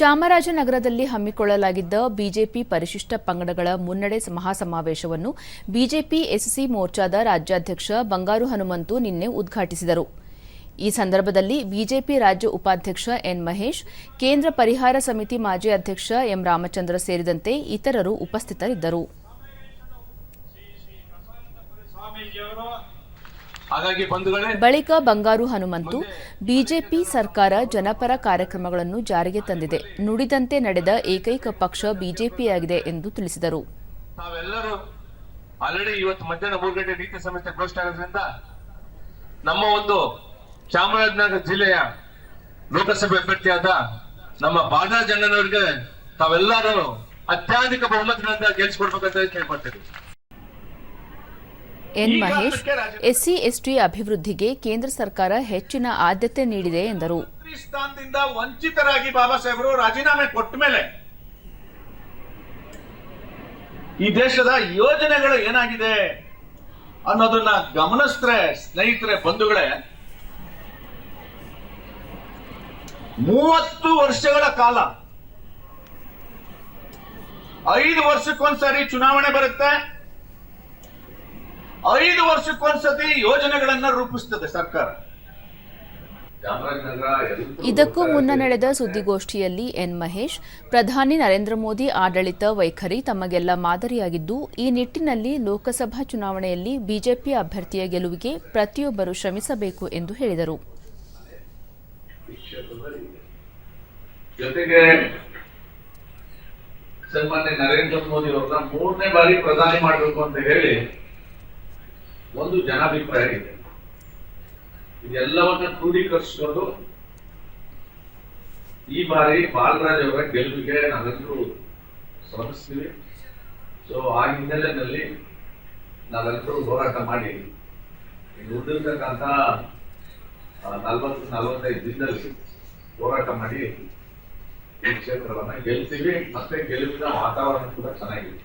ಚಾಮರಾಜನಗರದಲ್ಲಿ ಹಮ್ಮಿಕೊಳ್ಳಲಾಗಿದ್ದ ಬಿಜೆಪಿ ಪರಿಶಿಷ್ಟ ಪಂಗಡಗಳ ಮುನ್ನಡೆ ಮಹಾಸಮಾವೇಶವನ್ನು ಬಿಜೆಪಿ ಎಸ್ಸಿ ಮೋರ್ಚಾದ ರಾಜ್ಯಾಧ್ಯಕ್ಷ ಬಂಗಾರು ಹನುಮಂತು ನಿನ್ನೆ ಉದ್ಘಾಟಿಸಿದರು. ಈ ಸಂದರ್ಭದಲ್ಲಿ ಬಿಜೆಪಿ ರಾಜ್ಯ ಉಪಾಧ್ಯಕ್ಷ ಎನ್ ಮಹೇಶ್, ಕೇಂದ್ರ ಪರಿಹಾರ ಸಮಿತಿ ಮಾಜಿ ಅಧ್ಯಕ್ಷ ಎಂ ರಾಮಚಂದ್ರ ಸೇರಿದಂತೆ ಇತರರು ಉಪಸ್ಥಿತರಿದ್ದರು. ಬಳಿಕ ಬಂಗಾರು ಹನುಮಂತು ಬಿಜೆಪಿ ಸರ್ಕಾರ ಜನಪರ ಕಾರ್ಯಕ್ರಮಗಳನ್ನು ಜಾರಿಗೆ ತಂದಿದೆ. ನುಡಿದಂತೆ ನಡೆದ ಏಕೈಕ ಪಕ್ಷ ಬಿಜೆಪಿಯಾಗಿದೆ ಎಂದು ತಿಳಿಸಿದರು. ಆಲ್ರೆಡಿ ಇವತ್ತು ಮಧ್ಯಾಹ್ನ ಮೂರು ಗಂಟೆ ನೀತಿ ಸಂಹಿತೆ ಘೋಷಣೆ ಆಗೋದ್ರಿಂದ ನಮ್ಮ ಒಂದು ಚಾಮರಾಜನಗರ ಜಿಲ್ಲೆಯ ಲೋಕಸಭೆ ಅಭ್ಯರ್ಥಿಯಾದ ನಮ್ಮ ಬಾದಾ ಜಂಗನವರಿಗೆ ತಾವೆಲ್ಲರೂ ಅತ್ಯಧಿಕ ಬಹುಮತಗಳಿಂದ ಗೆಲ್ಲಿಸಿಕೊಡ್ಬೇಕಂತ ಕೇಳ್ಕೊಳ್ತೀವಿ. ಎನ್ ಮಹೇಶ್ ಎಸ್ಸಿ ಎಸ್ಟಿ ಅಭಿವೃದ್ಧಿಗೆ ಕೇಂದ್ರ ಸರ್ಕಾರ ಹೆಚ್ಚಿನ ಆದ್ಯತೆ ನೀಡಿದೆ ಎಂದರು. ವಂಚಿತರಾಗಿ ಬಾಬಾ ಸಾಹೇಬರು ರಾಜೀನಾಮೆ ಕೊಟ್ಟ ಮೇಲೆ ಈ ದೇಶದ ಯೋಜನೆಗಳು ಏನಾಗಿದೆ ಅನ್ನೋದನ್ನ ಗಮನಿಸ್ತರೆ ಸ್ನೇಹಿತರೆ ಬಂಧುಗಳೇ ಮೂವತ್ತು ವರ್ಷಗಳ ಕಾಲ ಐದು ವರ್ಷಕ್ಕೊಂದ್ಸರಿ ಚುನಾವಣೆ ಬರುತ್ತೆ. ಐದು ವರ್ಷಕ್ಕೊಂದ್ಸತಿ ಯೋಜನೆಗಳನ್ನ ರೂಪಿಸ್ತದೆ ಸರ್ಕಾರ. ಇದಕ್ಕೂ ಮುನ್ನ ನಡೆದ ಸುದ್ದಿಗೋಷ್ಠಿಯಲ್ಲಿ ಎನ್ ಮಹೇಶ್ ಪ್ರಧಾನಿ ನರೇಂದ್ರ ಮೋದಿ ಆಡಳಿತ ವೈಖರಿ ತಮಗೆಲ್ಲ ಮಾದರಿಯಾಗಿದ್ದು ಈ ನಿಟ್ಟಿನಲ್ಲಿ ಲೋಕಸಭಾ ಚುನಾವಣೆಯಲ್ಲಿ ಬಿಜೆಪಿ ಅಭ್ಯರ್ಥಿಯ ಗೆಲುವಿಗೆ ಪ್ರತಿಯೊಬ್ಬರು ಶ್ರಮಿಸಬೇಕು ಎಂದು ಹೇಳಿದರು. ಜೊತೆಗೆ ಸನ್ಮಾನ್ಯ ನರೇಂದ್ರ ಮೋದಿ ಮೂರನೇ ಬಾರಿ ಪ್ರಧಾನಿ ಮಾಡಬೇಕು ಅಂತ ಹೇಳಿ ಒಂದು ಜನಾಭಿಪ್ರಾಯ ಇದೆ. ಇದೆಲ್ಲವನ್ನ ಕ್ರೋಢೀಕರಿಸಿಕೊಂಡು ಈ ಬಾರಿ ಬಾಲರಾಜ್ ಅವರ ಗೆಲುವಿಗೆ ನಾವೆಲ್ಲರೂ ಶ್ರಮಿಸ್ತೀವಿ. ಸೊ ಆ ಹಿನ್ನೆಲೆಯಲ್ಲಿ ನಾವೆಲ್ಲರೂ ಹೋರಾಟ ಮಾಡಿ ಉಳಿದಿರ್ತಕ್ಕಂಥ ನಲ್ವತ್ತು, ನಲವತ್ತೈದು ದಿನದಲ್ಲಿ ಹೋರಾಟ ಮಾಡಿ ಈ ಕ್ಷೇತ್ರವನ್ನ ಗೆಲ್ತೀವಿ. ಮತ್ತೆ ಗೆಲುವಿನ ವಾತಾವರಣ ಕೂಡ ಚೆನ್ನಾಗಿದೆ.